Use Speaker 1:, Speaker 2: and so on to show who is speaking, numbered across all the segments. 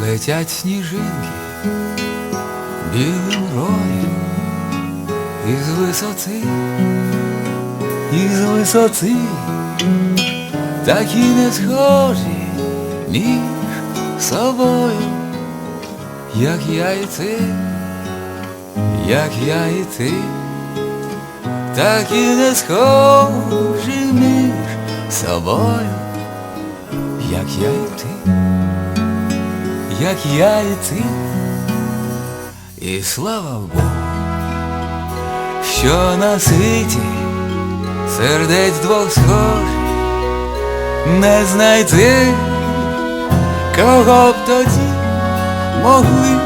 Speaker 1: Летять сніжинки білим роєм із висоти, із висоти, такі не схожі між собою, як я як я і ти, такі не схожі між собою, як я і ти. Як я і ти, і слава Богу, що на світі сердець двох схожих не знайти, кого б тоді могли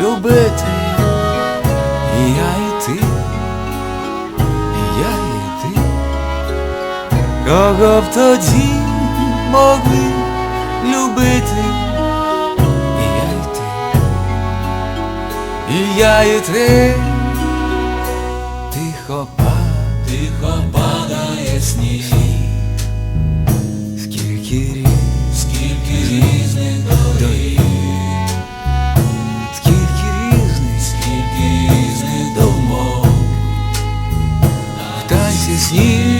Speaker 1: любити. Я і ти, і я і ти, кого б тоді могли любити. І я і ти, і я і ти, тихо падає, тихо падає сніг, в танці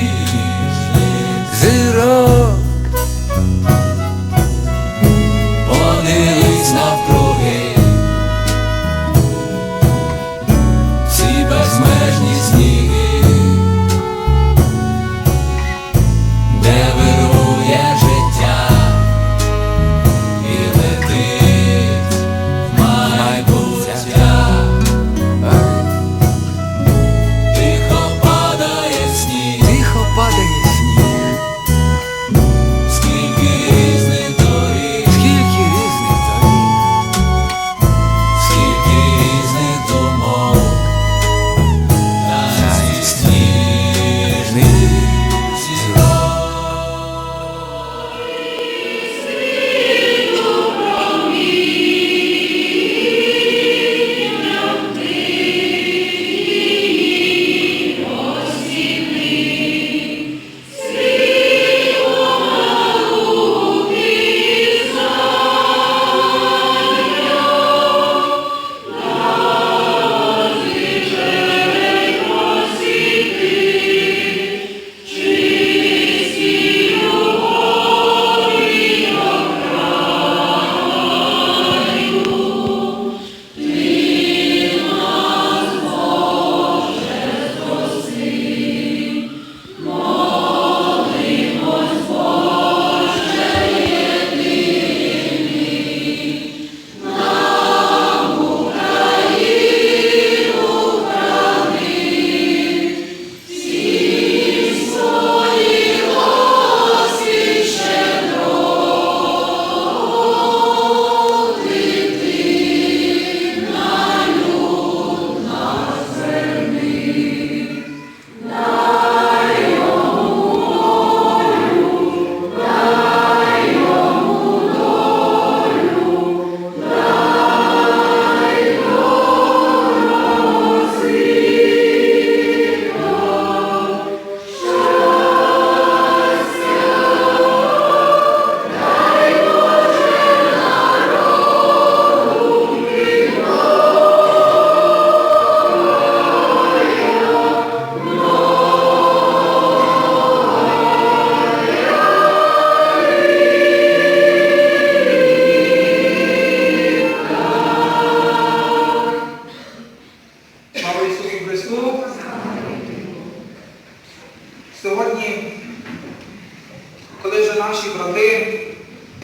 Speaker 2: наші брати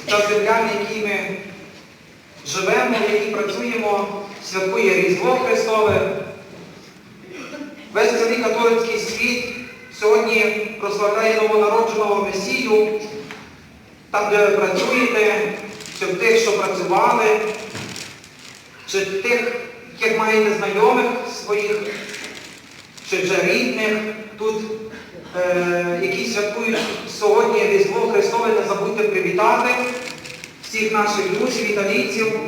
Speaker 2: та земляни, які ми живемо, які працюємо, святкує Різдво Христове, весь цілий католицький світ сьогодні прославляє новонародженого Месію, там, де ви працюєте, чи в тих, що працювали, чи тих, як маєте знайомих своїх, чи вже рідних тут, які святкують сьогодні Різдво Христове, не забудьте привітати всіх наших друзів, італійців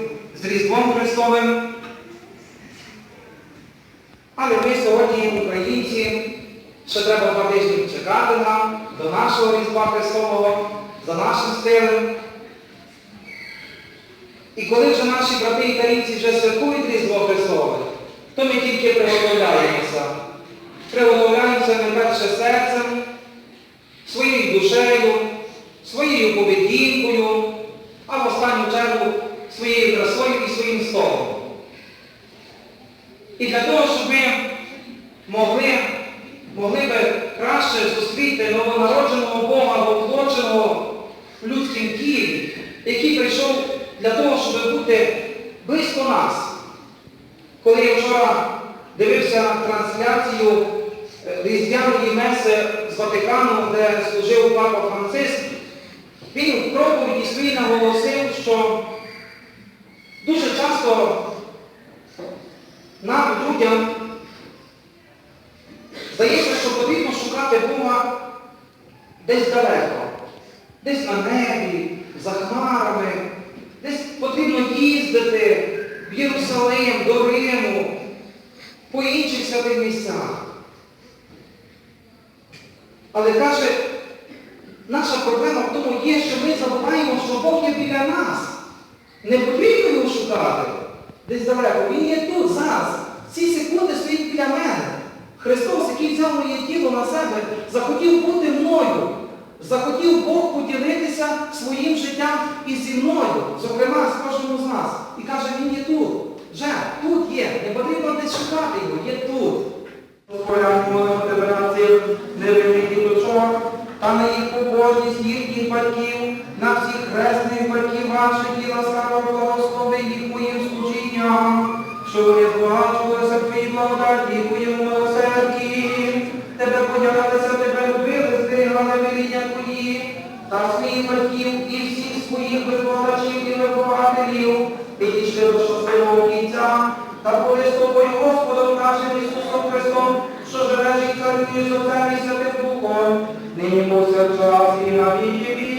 Speaker 2: з Різдвом Христовим. Але ми сьогодні, українці, ще треба два тижні чекати нам до нашого Різдва Христового, за нашим стилем. І коли вже наші брати і українці вже святкують Різдво Христове, то ми тільки приготовляємося. Приготовляємося найперше серцем, своєю душею, своєю поведінкою, а в останню чергу своєю красою і своїм словом. І для того, щоб ми могли, могли би краще зустріти новонародженого Бога, воплоченого в людськім тілі, який прийшов для того, щоб бути близько нас. Коли я вчора дивився трансляцію різдвяної меси з Ватикану, де служив папа Франциск, він в проповіді своїй наголосив, що дуже часто нам, людям, здається, що потрібно шукати Бога десь далеко, десь на небі, за хмарами, десь потрібно їздити в Єрусалим, до Риму, по інших святих місцях. Але каже, наша проблема в тому є, що ми забуваємо, що Бог є біля нас. Не потрібно його шукати десь далеко. Він є тут, зараз. Ці секунди стоїть біля мене. Христос, який взяв моє тіло на себе, захотів бути мною. Захотів Бог поділитися своїм життям і зі мною, зокрема з кожним з нас. І каже, він є тут. Вже тут є. Не потрібно десь шукати його, є тут. Господа, молимо тебе на цих невинних діточок, та на їх побожність їхніх батьків, на всіх хресних батьків ваших і ласкаво благослови їх моїм служінням, що вони збагачувалися в твоїй благодаті і твоєму милосерді. Тебе подякувалися, тебе любили, зберігали веління твої, та своїх батьків і всіх своїх виховачів і вихователів, підійшли до щасливого кінця, та були з тобою Господом нашим Ісусом Христом, що живеш і царюєш з Отцем і Святим Духом, нині повсякчас і на віки